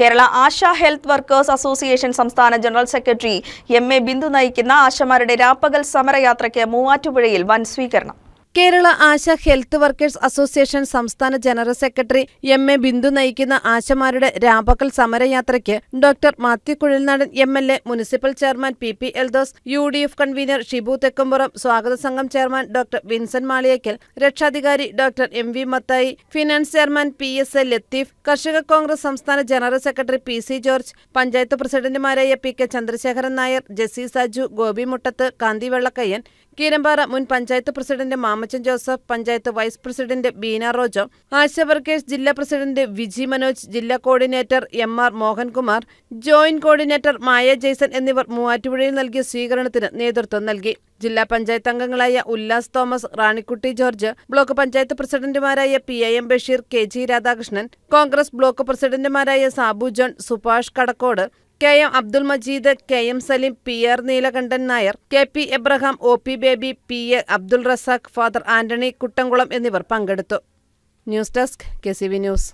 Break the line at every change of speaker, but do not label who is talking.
Kerala ASHA health workers association സംസ്ഥാന general secretary M A Bindu നയിക്കുന്ന ആശമാരുടെ രാപ്പകൽ സമരയാത്രയ്ക്ക് മൂവാറ്റുപുഴയിൽ വൻ സ്വീകരണം.
Kerala ASHA health workers association സംസ്ഥാന general secretary M A Bindu നയിക്കുന്ന ആശമാരുടെ രാപകൽ സമരയാത്രയ്ക്ക് doctor Mathew Kuzhalnadan M L A municipal chairman P P Eldhose U D F convener Shibu Thekkumpuram സ്വാഗത സംഘം ചെയർമാൻ ഡോക്ടർ വിൻസെന്റ് മാളിയക്കൽ രക്ഷാധികാരി doctor M V Mathai finance chairman P S A Latheef കർഷക കോൺഗ്രസ് സംസ്ഥാന general secretary P C George panchayat പ്രസിഡന്റുമാരായ P K Chandrasekharan Nair Jessy Saju Gopi Muttath Kanthi Vellakkayyan Keerampara മുൻ panchayat president Mamachan Joseph panchayat vice president Beena Rojo ASHA ജില്ലാ president Viji Manoj ജില്ലാ coordinator M R Mohankumar joint coordinator Maya Jaison എന്നിവർ മൂവാറ്റുപുഴയിൽ നൽകിയ സ്വീകരണത്തിന് നേതൃത്വം നൽകി. ജില്ലാ പഞ്ചായത്ത് അംഗങ്ങളായ ഉല്ലാസ് തോമസ് റാണിക്കുട്ടി ജോർജ് ബ്ലോക്ക് പഞ്ചായത്ത് പ്രസിഡന്റുമാരായ P I M Basheer K G Radhakrishnan Congress block പ്രസിഡന്റുമാരായ Sabu John Subhash Kadakkode K M Abdul Majeed K M Saleem P R Neelakantan Nair K P Abraham O P Baby P A Abdul Razak father Antony Kuttamkulam എന്നിവർ പങ്കെടുത്തു. News desk K C V news.